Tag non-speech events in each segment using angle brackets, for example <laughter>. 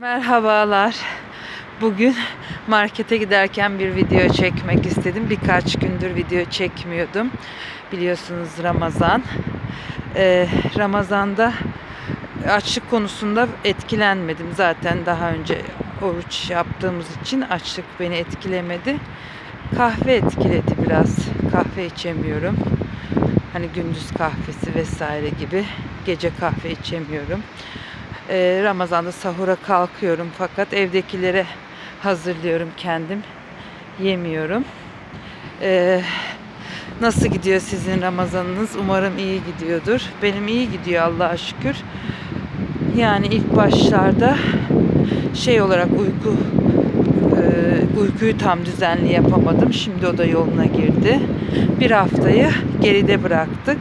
Merhabalar. Bugün markete giderken bir video çekmek istedim. Birkaç gündür video çekmiyordum. Biliyorsunuz Ramazan. Ee, Ramazan'da açlık konusunda etkilenmedim. Zaten daha önce oruç yaptığımız için açlık beni etkilemedi. Kahve etkiledi biraz. Kahve içemiyorum. Hani gündüz kahvesi vesaire gibi. Gece kahve içemiyorum. Ee, Ramazan'da sahura kalkıyorum fakat evdekilere hazırlıyorum kendim. Yemiyorum. Ee, nasıl gidiyor sizin Ramazanınız? Umarım iyi gidiyordur. Benim iyi gidiyor Allah'a şükür. Yani ilk başlarda şey olarak uyku e, uykuyu tam düzenli yapamadım. Şimdi o da yoluna girdi. Bir haftayı geride bıraktık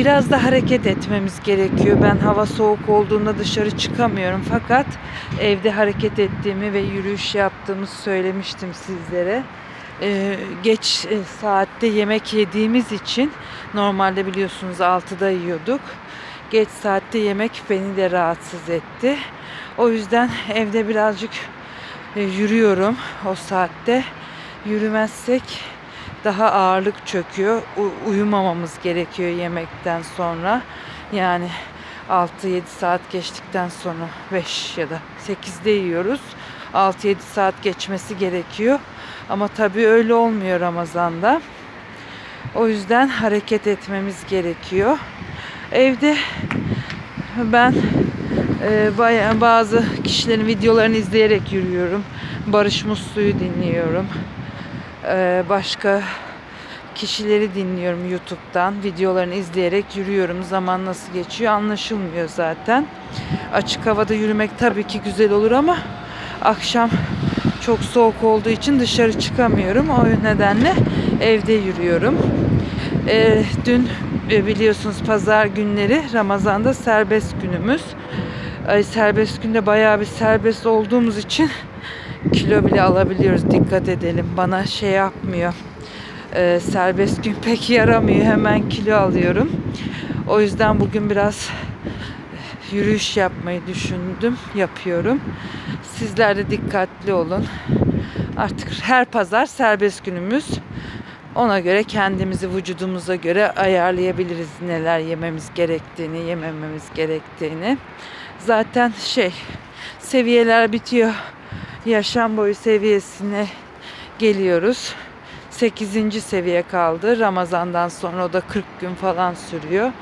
biraz da hareket etmemiz gerekiyor. Ben hava soğuk olduğunda dışarı çıkamıyorum fakat evde hareket ettiğimi ve yürüyüş yaptığımı söylemiştim sizlere. Ee, geç e, saatte yemek yediğimiz için normalde biliyorsunuz 6'da yiyorduk. Geç saatte yemek beni de rahatsız etti. O yüzden evde birazcık e, yürüyorum o saatte. Yürümezsek daha ağırlık çöküyor. U- uyumamamız gerekiyor yemekten sonra. Yani 6-7 saat geçtikten sonra 5 ya da 8'de yiyoruz. 6-7 saat geçmesi gerekiyor. Ama tabii öyle olmuyor Ramazan'da. O yüzden hareket etmemiz gerekiyor. Evde ben e, bazı kişilerin videolarını izleyerek yürüyorum. Barış Muslu'yu dinliyorum. Ee, başka kişileri dinliyorum YouTube'dan. Videolarını izleyerek yürüyorum. Zaman nasıl geçiyor anlaşılmıyor zaten. Açık havada yürümek tabii ki güzel olur ama akşam çok soğuk olduğu için dışarı çıkamıyorum. O nedenle evde yürüyorum. Ee, dün e, biliyorsunuz pazar günleri Ramazan'da serbest günümüz. Ay, serbest günde bayağı bir serbest olduğumuz için kilo bile alabiliyoruz. Dikkat edelim. Bana şey yapmıyor. Ee, serbest gün <laughs> pek yaramıyor. Hemen kilo alıyorum. O yüzden bugün biraz yürüyüş yapmayı düşündüm. Yapıyorum. Sizler de dikkatli olun. Artık her pazar serbest günümüz. Ona göre kendimizi vücudumuza göre ayarlayabiliriz neler yememiz gerektiğini, yemememiz gerektiğini. Zaten şey seviyeler bitiyor yaşam boyu seviyesine geliyoruz. 8. seviye kaldı. Ramazan'dan sonra o da 40 gün falan sürüyor.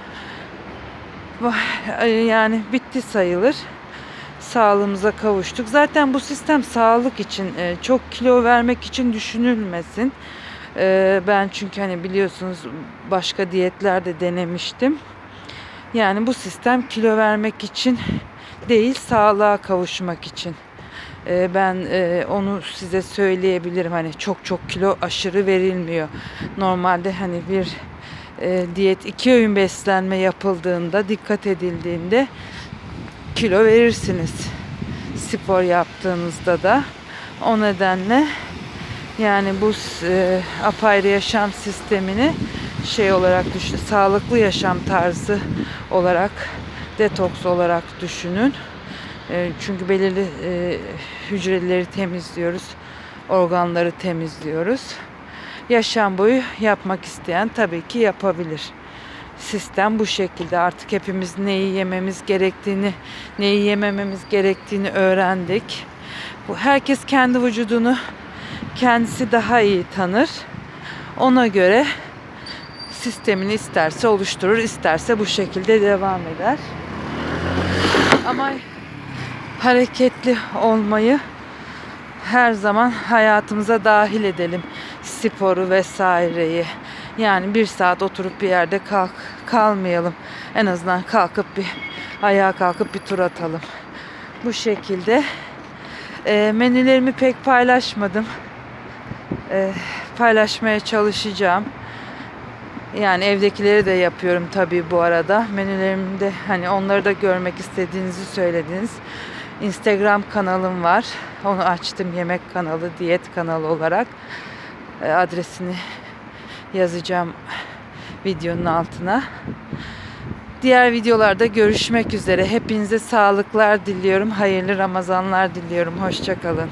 Yani bitti sayılır. Sağlığımıza kavuştuk. Zaten bu sistem sağlık için, e, çok kilo vermek için düşünülmesin. E, Ben çünkü hani biliyorsunuz başka diyetler de denemiştim. Yani bu sistem kilo vermek için değil, sağlığa kavuşmak için. Ee, ben e, onu size söyleyebilirim. Hani çok çok kilo aşırı verilmiyor. Normalde hani bir e, diyet iki öğün beslenme yapıldığında dikkat edildiğinde kilo verirsiniz. Spor yaptığınızda da. O nedenle yani bu e, apayrı yaşam sistemini şey olarak düşün, sağlıklı yaşam tarzı olarak detoks olarak düşünün. E, çünkü belirli e, hücreleri temizliyoruz, organları temizliyoruz. Yaşam boyu yapmak isteyen tabii ki yapabilir. Sistem bu şekilde. Artık hepimiz neyi yememiz gerektiğini, neyi yemememiz gerektiğini öğrendik. Bu herkes kendi vücudunu kendisi daha iyi tanır. Ona göre sistemini isterse oluşturur, isterse bu şekilde devam eder. Ama hareketli olmayı her zaman hayatımıza dahil edelim. Sporu vesaireyi. Yani bir saat oturup bir yerde kalk kalmayalım. En azından kalkıp bir ayağa kalkıp bir tur atalım. Bu şekilde e, menülerimi pek paylaşmadım. E, paylaşmaya çalışacağım. Yani evdekileri de yapıyorum tabii bu arada. Menülerimde hani onları da görmek istediğinizi söylediniz. Instagram kanalım var. Onu açtım yemek kanalı, diyet kanalı olarak. E, adresini yazacağım videonun altına. Diğer videolarda görüşmek üzere. Hepinize sağlıklar diliyorum. Hayırlı Ramazanlar diliyorum. Hoşçakalın.